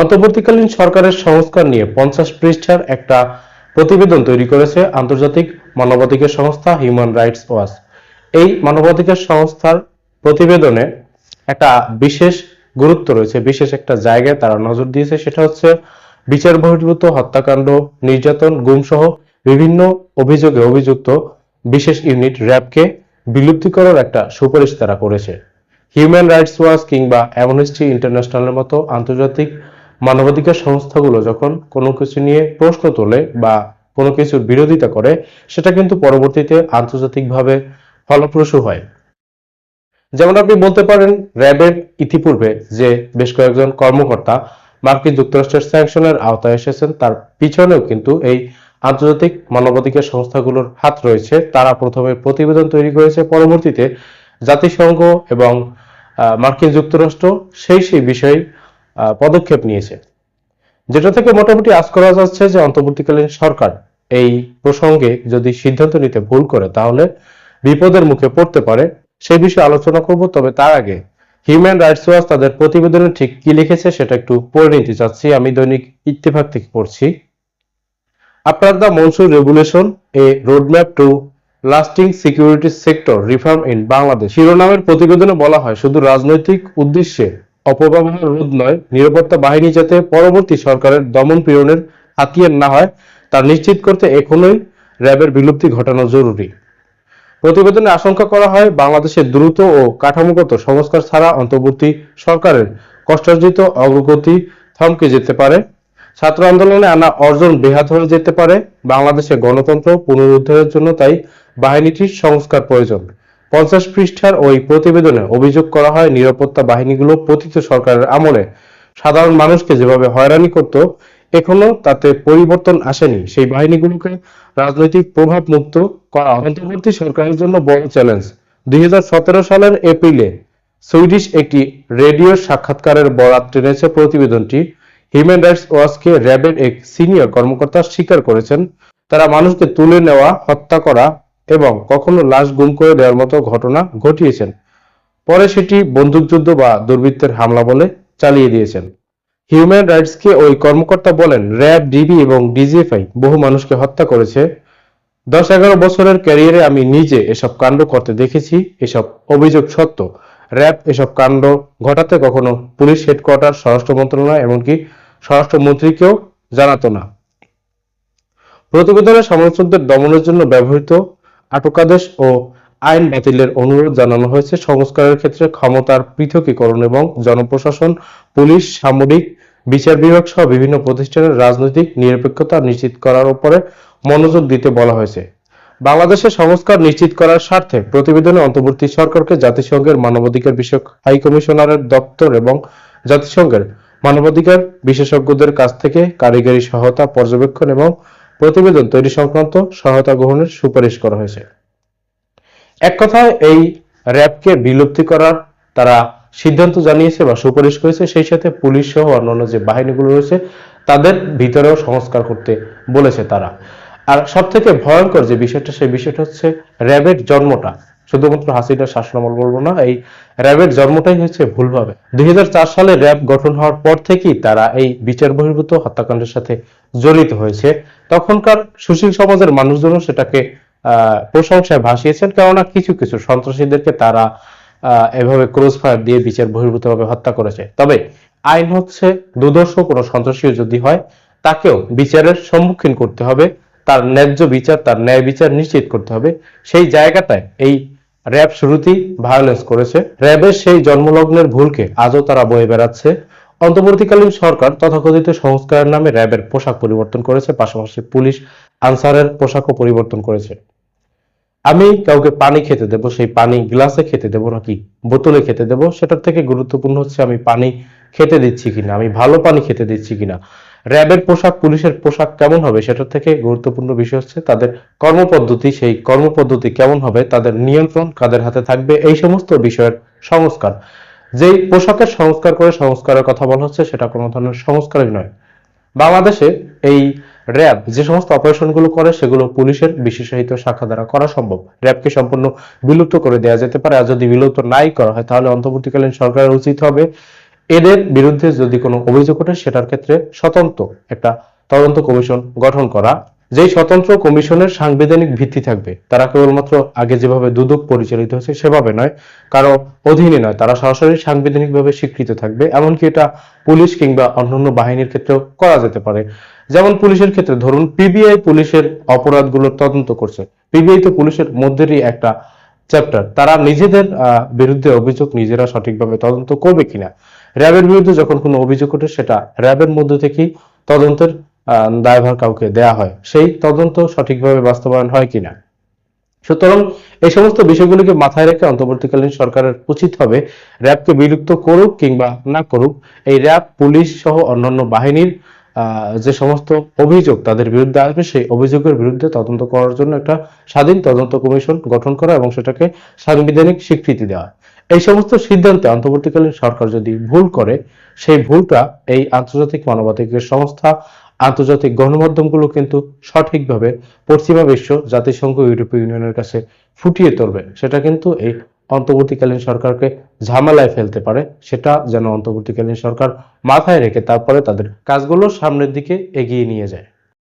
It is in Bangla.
অন্তর্বর্তীকালীন সরকারের সংস্কার নিয়ে পঞ্চাশ পৃষ্ঠার একটা প্রতিবেদন তৈরি করেছে আন্তর্জাতিক মানবাধিকার সংস্থা হিউম্যান রাইটস ওয়াচ এই মানবাধিকার সংস্থার প্রতিবেদনে একটা বিশেষ গুরুত্ব রয়েছে, বিশেষ একটা জায়গায় তারা নজর দিয়েছে, সেটা হচ্ছে বিচার বহির্ভূত হত্যাকাণ্ড, নির্যাতন, গুমসহ বিভিন্ন অভিযোগে অভিযুক্ত বিশেষ ইউনিট র্যাবকে বিলুপ্তি করার একটা সুপারিশ তারা করেছে। হিউম্যান রাইটস ওয়াচ কিংবা অ্যামনেস্টি ইন্টারন্যাশনালের মতো আন্তর্জাতিক মানবাধিকার সংস্থাগুলো যখন কোনো কিছু নিয়ে প্রশ্ন তোলে বা কোনো কিছুর বিরোধিতা করে, সেটা কিন্তু পরবর্তীতে আন্তর্জাতিকভাবে ফলপ্রসূ হয়। যেমন আপনি বলতে পারেন, র্যাবের ইতিপূর্বে যে বেশ কয়েকজন কর্মকর্তা মার্কিন যুক্তরাষ্ট্রের স্যাংশনের আওতায় এসেছেন, তার পিছনেও কিন্তু এই আন্তর্জাতিক মানবাধিকার সংস্থাগুলোর হাত রয়েছে। তারা প্রথমে প্রতিবেদন তৈরি করেছে, পরবর্তীতে জাতিসংঘ এবং মার্কিন যুক্তরাষ্ট্র সেই সেই বিষয়ে পদক্ষেপ নিয়েছে। যেটা থেকে মোটামুটি আজ করা যাচ্ছে যে অন্তর্বর্তীকালীন সরকার এই প্রসঙ্গে যদি সিদ্ধান্ত নিতে ভুল করে, তাহলে বিপদের মুখে পড়তে পারে। সে বিষয়ে আলোচনা করব, তবে তার আগে হিউম্যান রাইটস ওয়াচ তাদের প্রতিবেদনে ঠিক কি লিখেছে সেটা একটু পড়ে নিতে চাচ্ছি। আমি দৈনিক ইত্তেফাক থেকে পড়ছি। After the monsoon regulation a roadmap to lasting security sector reform in Bangladesh. শিরোনামের প্রতিবেদনে বলা হয়, শুধু রাজনৈতিক উদ্দেশ্যে অপব্যবহার রোধ নয়, নিরাপত্তা বাহিনী যাতে পরবর্তী সরকারের দমন পীড়নের হাতিয়ার না হয়, তা নিশ্চিত করতে এখনই র্যাবের বিলুপ্তি ঘটানো জরুরি। প্রতিবেদনে আশঙ্কা করা হয়, বাংলাদেশের দ্রুত ও কাঠামোগত সংস্কার ছাড়া অন্তর্বর্তী সরকারের কষ্টার্জিত অগ্রগতি থমকে যেতে পারে। ছাত্র আন্দোলনে আনা অর্জন বেহাত হয়ে যেতে পারে। বাংলাদেশে গণতন্ত্র পুনরুদ্ধারের জন্য তাই বাহিনীটির সংস্কার প্রয়োজন। পঞ্চাশ পৃষ্ঠার ওই প্রতিবেদনে অভিযোগ করা হয়, নিরাপত্তা বাহিনীগুলো পতিত সরকারের আমলে। সাধারণ মানুষকে যেভাবে হয়রানি করত, এখনও তাতে পরিবর্তন আসেনি। সেই বাহিনীগুলোকে রাজনৈতিক প্রভাব মুক্ত করা অন্তর্বর্তী সরকারের জন্য বড় চ্যালেঞ্জ। দুই হাজার সতেরো সালের এপ্রিলে সুইডিশ একটি রেডিও সাক্ষাৎকারের বরাত টেনেছে প্রতিবেদনটি। হিউম্যান রাইটস ওয়াচকে র্যাবের এক সিনিয়র কর্মকর্তা স্বীকার করেছেন, তারা মানুষকে তুলে নেওয়া, হত্যা করা এবং কখনো লাশ গুম করে দেওয়ার মতো ঘটনা ঘটিয়েছেন। পরে সেটি বন্দুকযুদ্ধ বা দুর্বৃত্তের হামলা বলে চালিয়ে দিয়েছেন। হিউম্যান রাইটসকে ওই কর্মকর্তা বলেন, র্যাব, ডিবি এবং ডিজিএফআই বহু মানুষকে হত্যা করেছে। দশ এগারো বছরের ক্যারিয়ারে আমি নিজে এসব কাণ্ড করতে দেখেছি, এসব অভিযোগ সত্য। র্যাব এসব কাণ্ড ঘটাতে কখনো পুলিশ হেডকোয়ার্টার, স্বরাষ্ট্র মন্ত্রণালয়, এমনকি স্বরাষ্ট্রমন্ত্রীকেও জানাতো না। প্রতিবেদনে সমালোচকদের দমনের জন্য ব্যবহৃত আটকাদেশ ও আইন বাতিলের অনুরোধ জানানো হয়েছে। সংস্কারের ক্ষেত্রে ক্ষমতার পৃথকীকরণ এবং জনপ্রশাসন, পুলিশ, সামরিক, বিচার বিভাগ সহ বিভিন্ন প্রতিষ্ঠানের রাজনৈতিক নিরপেক্ষতা নিশ্চিত করার উপরে মনোযোগ দিতে বলা হয়েছে। বাংলাদেশের সংস্কার নিশ্চিত করার স্বার্থে প্রতিবেদনে অন্তর্বর্তী সরকারকে জাতিসংঘের মানবাধিকার বিষয়ক হাই কমিশনারের দপ্তর এবং জাতিসংঘের মানবাধিকার বিশেষজ্ঞদের কাছ থেকে কারিগরি সহায়তা, পর্যবেক্ষণ এবং প্রতিবেদন তৈরি সংক্রান্ত সহায়তা গ্রহণের সুপারিশ করা হয়েছে। এক কথায়, এই র্যাবকে বিলুপ্তি করার তারা সিদ্ধান্ত জানিয়েছে বা সুপারিশ করেছে, সেই সাথে পুলিশ সহ অন্যান্য যে বাহিনীগুলো রয়েছে, তাদের ভিতরেও সংস্কার করতে বলেছে তারা। আর সব থেকে ভয়ঙ্কর যে বিষয়টা, সেই বিষয়টা হচ্ছে র্যাবের জন্মটা। শুধুমাত্র হাসিনার শাসনামল বলব না, এই র্যাবের জন্মটাই হয়েছে ভুলভাবে। দুই সালে র্যাব গঠন হওয়ার পর থেকেই তারা এই বিচার বহির্ভূত হত্যাকাণ্ডের সাথে জড়িত হয়েছে। তখনকার সুশীল সমাজের মানুষজনও সেটাকে প্রশংসায় ভাসিয়েছেন, কেননা কিছু কিছু সন্ত্রাসীদেরকে তারা এভাবে ক্রোজ ফায়ার দিয়ে বিচার বহির্ভূতভাবে হত্যা করেছে। তবে আইন হচ্ছে দুদর্শ কোনো সন্ত্রাসীও যদি হয়, তাকেও বিচারের সম্মুখীন করতে হবে। তার ন্যায্য বিচার, তার ন্যায় বিচার নিশ্চিত করতে হবে। সেই জায়গাটায় এই র্যাব শুরুতেই ভায়োলেন্স করেছে। র্যাবের সেই জন্মলগ্নের ভুলকে আজও তারা বয়ে বেড়াচ্ছে। অন্তর্বর্তীকালীন সরকার তথাকথিত সংস্কারের নামে র্যাবের পোশাক পরিবর্তন করেছে, পাশাপাশি পুলিশ আনসারের পোশাকও পরিবর্তন করেছে। আমি কাউকে পানি খেতে দেব, সেই পানি গ্লাসে খেতে দেব নাকি বোতলে খেতে দেব, সেটার থেকে গুরুত্বপূর্ণ হচ্ছে আমি পানি খেতে দিচ্ছি কিনা, আমি ভালো পানি খেতে দিচ্ছি কিনা। র্যাবের পোশাক, পুলিশের পোশাক কেমন হবে সেটার থেকে গুরুত্বপূর্ণ বিষয় হচ্ছে তাদের কর্মপদ্ধতি, সেই কর্মপদ্ধতি কেমন হবে, তাদের নিয়ন্ত্রণ কাদের হাতে থাকবে, এই সমস্ত বিষয়ের সংস্কার। যেই পোশাকের সংস্কার করে সংস্কারের কথা বলা হচ্ছে সেটা কোনো ধরনের সংস্কারই নয়। বাংলাদেশে এই র্যাব যে সমস্ত অপারেশনগুলো করে সেগুলো পুলিশের বিশেষায়িত শাখা দ্বারা করা সম্ভব। র্যাবকে সম্পূর্ণ বিলুপ্ত করে দেওয়া যেতে পারে, আর যদি বিলুপ্ত নাই করা হয় তাহলে অন্তর্বর্তীকালীন সরকারের উচিত হবে এদের বিরুদ্ধে যদি কোনো অভিযোগ ওঠে, সেটার ক্ষেত্রে স্বতন্ত্র একটা তদন্ত কমিশন গঠন করা। যেই স্বতন্ত্র কমিশনের সাংবিধানিক ভিত্তি থাকবে, তারা কেবলমাত্র আগে যেভাবে দুদক পরিচালিত হয়েছে, সেভাবে নয়, কারও অধীনে নয়। তারা সরাসরি সাংবিধানিকভাবে স্বীকৃত থাকবে, এমনকি এটা পুলিশ কিংবা অন্যান্য বাহিনীর ক্ষেত্রেও করা যেতে পারে। যেমন পুলিশের ক্ষেত্রে ধরুন, পিবিআই পুলিশের অপরাধগুলোর তদন্ত করছে। পিবিআই তো পুলিশের মধ্যেরই একটা চ্যাপ্টার। তারা নিজেদের বিরুদ্ধে অভিযোগ নিজেরা সঠিকভাবে তদন্ত করবে কিনা র্যাবের বিরুদ্ধে যখন কোনো অভিযোগ ওঠে, সেটা র্যাবের মধ্যে থেকেই তদন্তের দায়ভার কাউকে দেয়া হয়। সেই তদন্ত সঠিকভাবে বাস্তবায়ন হয় কিনা? সুতরাং এই সমস্ত বিষয়গুলিকে মাথায় রেখে অন্তর্বর্তীকালীন সরকারের উচিত হবে র্যাবকে বিলুপ্ত করুক কিংবা না করুক, এই র্যাব পুলিশ সহ অন্যান্য বাহিনীর যে সমস্ত অভিযোগ তাদের বিরুদ্ধে আসবে, সেই অভিযোগের বিরুদ্ধে তদন্ত করার জন্য একটা স্বাধীন তদন্ত কমিশন গঠন করা এবং সেটাকে সাংবিধানিক স্বীকৃতি দেওয়া। এই সমস্ত সিদ্ধান্তে অন্তর্বর্তীকালীন সরকার যদি ভুল করে, সেই ভুলটা এই আন্তর্জাতিক মানবাধিকার সংস্থা, আন্তর্জাতিক গণমাধ্যমগুলো কিন্তু সঠিকভাবে পশ্চিমা বিশ্ব, জাতিসংঘ, ইউরোপীয় ইউনিয়নের কাছে ফুটিয়ে তুলবে। সেটা কিন্তু এই অন্তর্বর্তীকালীন সরকারকে ঝামেলায় ফেলতে পারে। সেটা যেন অন্তর্বর্তীকালীন সরকার মাথায় রেখে তারপরে তাদের কাজগুলো সামনের দিকে এগিয়ে নিয়ে যায়।